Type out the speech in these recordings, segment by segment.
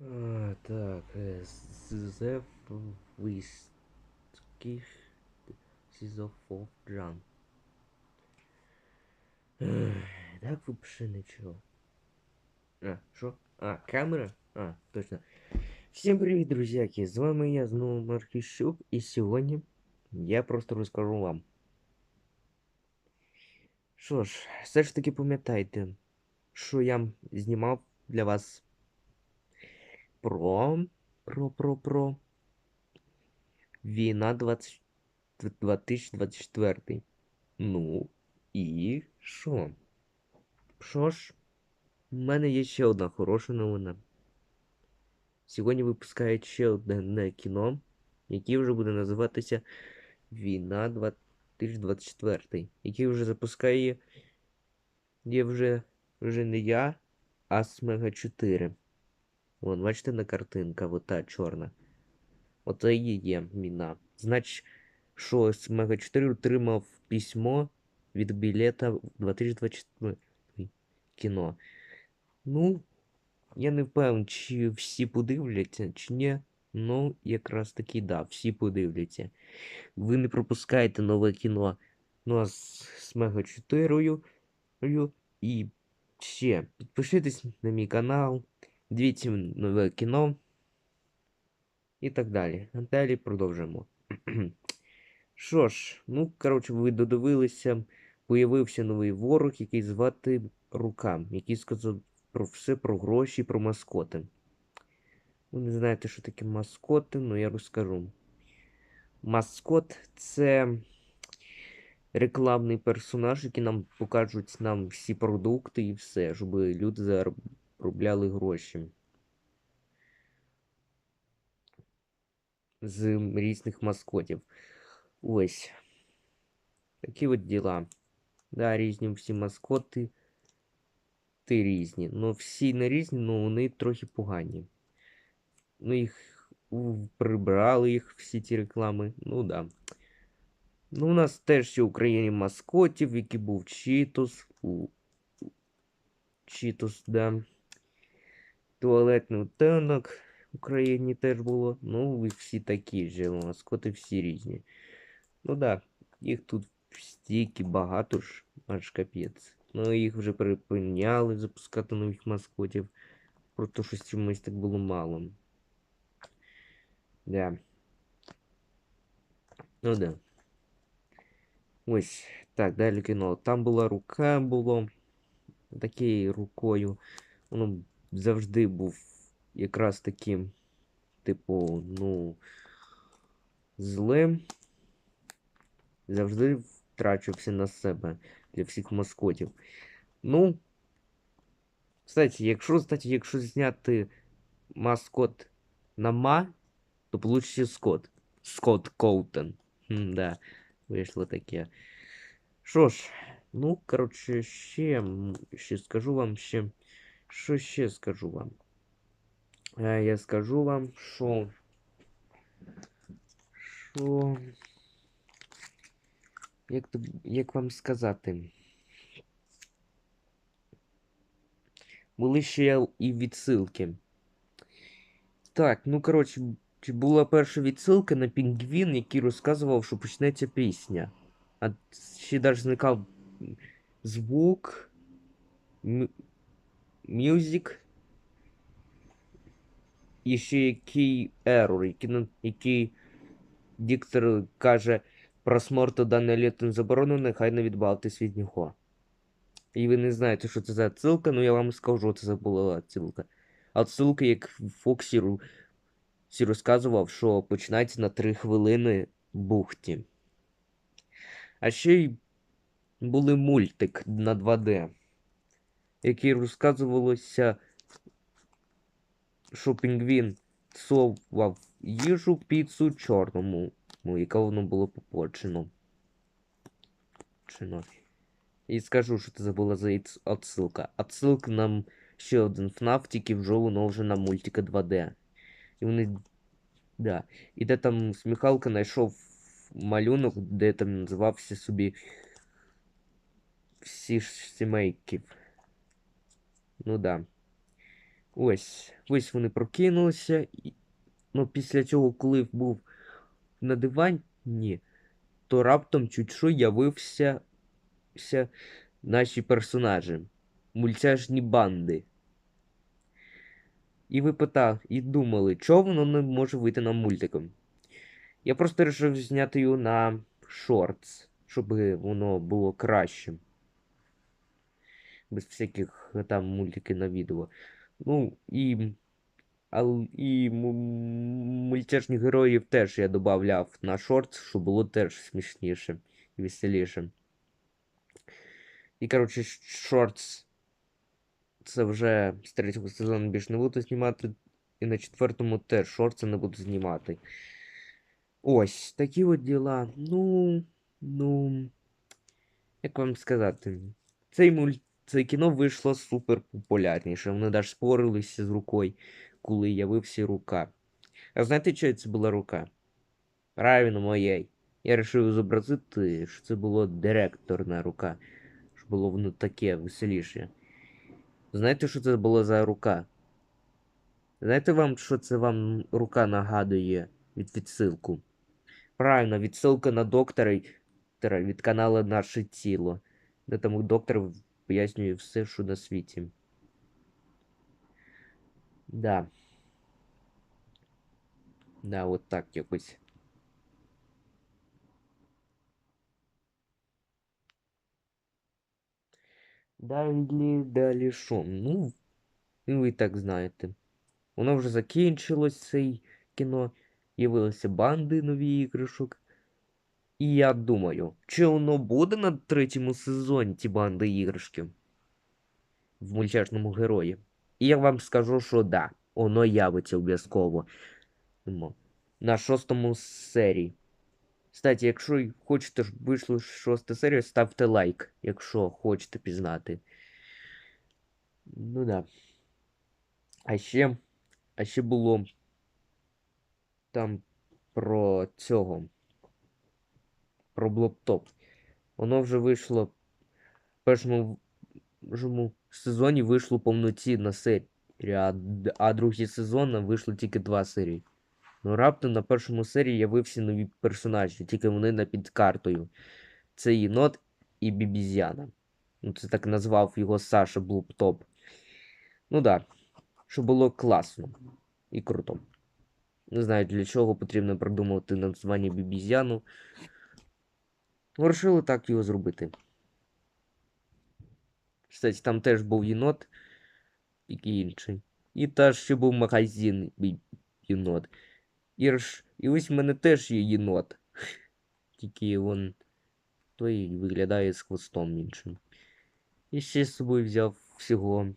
А, так, Зев Виских Сізофоджан. Так вообще нічого. А, що? А, камера? А, точно. Всім привіт, друзяки! З вами я знову Маркіщук, і сьогодні я просто розкажу вам. Що ж, все ж таки пам'ятайте, що я знімав для вас про. Про, про, про. Війна 20... 2024. Ну, і що? Що ж, в мене є ще одна хороша новина. Сьогодні випускають ще одне кіно, яке вже буде називатися Війна 2024. Який вже запускає. Є вже вже не я, а Смега 4. Вон, бачите на картинка, вот та чорна. Оце і є міна. Значить, що Смега 4 отримав письмо від білета в 2024 кіно. Ну, я не впевнений, чи всі подивляться, чи ні. Ну, якраз таки да, всі подивляться. Ви не пропускаєте нове кіно. Ну а з Смега 4 і ще підпишитесь на мій канал. Дивіться нове кіно і так далі. Далі продовжимо. Що ж, ну, коротше, ви додивилися, появився новий ворог, який звати Рука, який сказав про все про гроші, про маскоти. Ви не знаєте, що таке маскоти, але я розкажу. Маскот це рекламний персонаж, який нам покажуть нам всі продукти і все, щоб люди заробляли гроші. З різних маскотів. Ось. Такі от діла. Да, різні всі маскоти. Ти різні. Ну, всі не різні, але вони трохи погані. Ну, їх прибрали їх всі ті реклами. Ну да. Ну, у нас теж ще в Україні маскотів, який був Чітос. У... Чітос, да. Туалетний утенок в Україні теж було. Ну, ви всі такі ж, маскоти всі різні. Ну да, їх тут стільки багато ж, аж капець. Ну, їх вже припиняли запускати нових маскотів. Просто щось чомусь так було мало. Да. Ну да. Ось, так, далі кіно. Там була рука, було такою рукою. Воно завжди був якраз таким, типу, ну, злим. Завжди втрачувався на себе для всіх маскотів. Ну, кстати, якщо, кстати, якщо зняти маскот на ма, то получится Скот. Скот Коутен. М да, вийшло таке. Що ж, ну, коротше, ще, ще скажу вам ще. Що ще скажу вам? Я скажу вам, що. Що. Як, то, як вам сказати? Були ще і відсилки. Так, ну коротше, була перша відсилка на Пінгвін, який розказував, що почнеться пісня. А ще навіть зникав звук, мюзик. І ще який ерор, який, який диктор каже просмотр дане літом заборонено, нехай не відбавтесь від нього. І ви не знаєте, що це за отсилка, ну я вам скажу, це була отсилка. Отсилка, як Фоксі розказував, що починається на 3 хвилини бухті. А ще й були мультик на 2D, який розказувалося, що Пінгвін совав їжу піцу чорному, яка воно було попочено. І скажу, що це була за отсилка. Отсилка нам ще один FNAF, тільки вже воно вже на мультика 2D. І вони. Да. І де там сміхалка знайшов малюнок, де там називався собі всі ж сімейків. Ну да. Ось. Ось вони прокинулися. І... Ну, після цього, коли був на дивані, то раптом чуть що явився ся наші персонажі. Мультяшні банди. І ви питали, і думали, чого воно не може вийти на мультиком. Я просто вирішив зняти його на шортс, щоб воно було краще. Без всяких е, там мультики на відео. Ну, і. І му- мультяшних героїв теж я додавав на шортс, щоб було теж смішніше і веселіше. І, коротше, шортс. Це вже з третього сезону більше не буду знімати. І на четвертому теж шортси не буду знімати. Ось, такі от діла. Ну. Ну. Як вам сказати? Цей мульт, це кіно вийшло супер популярніше. Вони навіть спорилися з рукою, коли явився рука. А знаєте, чия це була рука? Правильно, моєї. Я вирішив зобразити, що це була директорна рука. Щоб було воно таке веселіше. Знаєте, що це була за рука? Знаєте вам, що це вам рука нагадує від відсилку? Правильно, відсилка на доктора від каналу Наше тіло. Де там доктор пояснює все, що на світі. Да. Да, от так якось. Далі, далі що? Ну, ну, ви і так знаєте. Воно вже закінчилось, цей кіно. Явилися банди нові іграшок. І я думаю, чи воно буде на третьому сезоні ті банди іграшки в мультяшному герої? І я вам скажу, що да, воно явиться обов'язково. На шостому серії. Кстати, якщо хочете, щоб вийшло шоста серія, ставте лайк, якщо хочете пізнати. Ну да. А ще. А ще було там про цього. Про блоптоп. Воно вже вийшло в першому сезоні вийшло повноцінна серія, а, другий сезон вийшло тільки два серії. Ну раптом на першому серії явився нові персонажі, тільки вони на під картою. Це єнот і бібізяна. Ну, це так назвав його Саша Блуптоп. Ну да, щоб було класно і круто. Не знаю, для чого потрібно придумувати названня бібізяну. Вирішили так його зробити. Кстати, там теж був єнот, який інший. І теж ще був магазин єнот. І, і ось в мене теж є єнот. Тільки він той виглядає з хвостом іншим. І ще з собою взяв всього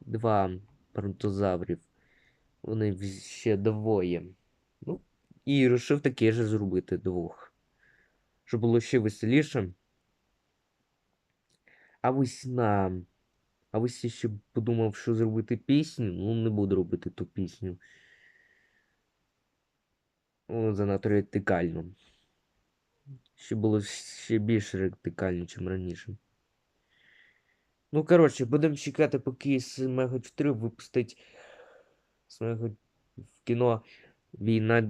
два бронтозаврів. Вони ще двоє. Ну, і вирішив таке ж зробити двох. Щоб було ще веселіше. А ось на. А ось я ще подумав, що зробити пісню. Ну, не буду робити ту пісню. О, занадто радикально. Ще було ще більш радикально, ніж раніше. Ну, коротше, будемо чекати, поки Смега 4 випустить Смега в кіно Війна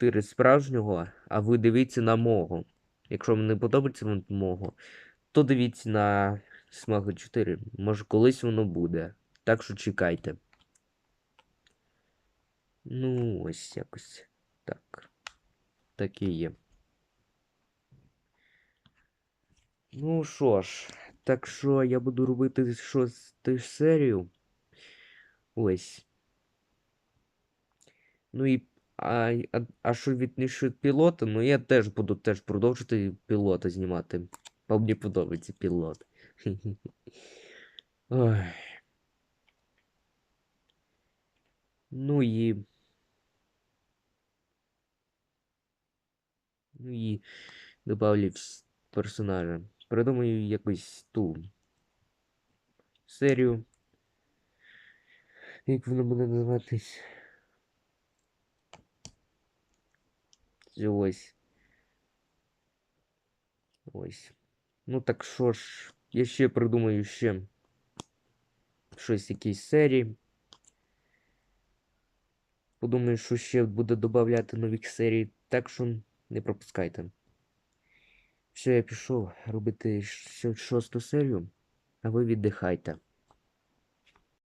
2024 справжнього, а ви дивіться на мого. Якщо вам не подобається вам мого, то дивіться на Смега 4. Може колись воно буде. Так що чекайте. Ну, ось якось так. Так і є. Ну що ж, так що я буду робити шосту серію. Ось. Ну і. А, а, а що від насчет пілота, ну я теж буду теж продовжити пілота знімати. Бо мені подобається пілот. Ой. Ну і. Ну і добавлю персонажа. Придумаю якусь ту серію. Як вона буде називатись? Ось. Ось. Ну так що ж, я ще придумаю ще. щось, якісь серії. Подумаю, що ще буде додавати нових серій, так що не пропускайте. Все, я пішов робити шосту серію, а ви віддихайте.